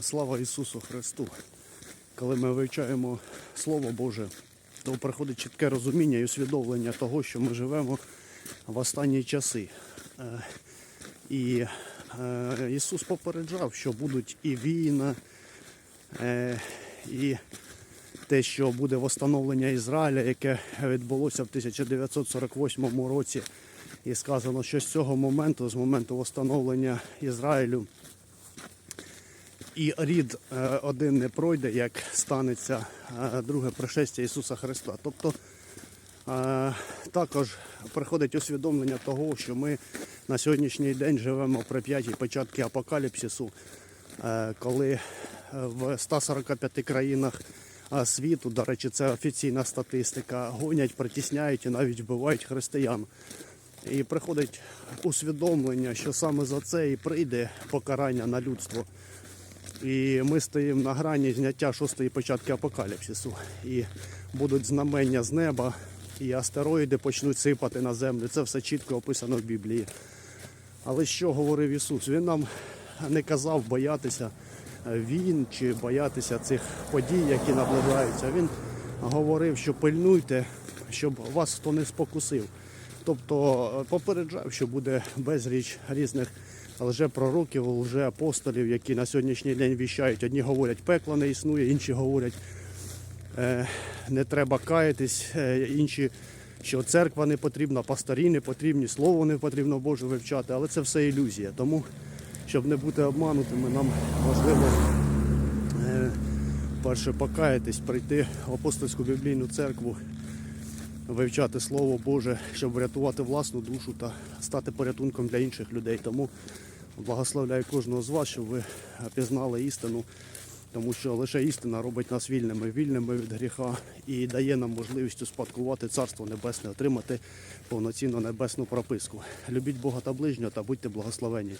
Слава Ісусу Христу! Коли ми вивчаємо Слово Боже, то приходить чітке розуміння і усвідомлення того, що ми живемо в останні часи. Е, І е, Ісус попереджав, що будуть і війна, е, і те, що буде восстановлення Ізраїля, яке відбулося в 1948 році. І сказано, що з цього моменту, з моменту восстановлення Ізраїлю, і рід е, один не пройде, як станеться е, друге пришестя Ісуса Христа. Тобто е, також приходить усвідомлення того, що ми на сьогоднішній день живемо при п'ятій початки апокаліпсису, коли в 145 країнах світу, до речі, це офіційна статистика, гонять, притісняють і навіть вбивають християн. І приходить усвідомлення, що саме за це і прийде покарання на людство. І ми стоїмо на грані зняття шостої початки апокаліпсису. І будуть знамення з неба, і астероїди почнуть сипати на землю. Це все чітко описано в Біблії. Але що говорив Ісус? Він нам не казав боятися війн чи боятися цих подій, які наближаються. Він говорив, що пильнуйте, щоб вас хто не спокусив. Тобто е, попереджав, що буде безріч різних лжепророків, лжеапостолів, які на сьогоднішній день віщають. Одні говорять, пекло не існує, інші говорять, е, не треба каятись, е, інші, що церква не потрібна, пастирі не потрібні, слово не потрібно Боже вивчати, але це все ілюзія. Тому, щоб не бути обманутими, нам важливо е, перше покаятись, прийти в апостольську біблійну церкву, вивчати Слово Боже, щоб врятувати власну душу та стати порятунком для інших людей. Тому благословляю кожного з вас, щоб ви пізнали істину, тому що лише істина робить нас вільними, вільними від гріха і дає нам можливість успадкувати Царство Небесне, отримати повноцінну небесну прописку. Любіть Бога та ближнього та будьте благословені.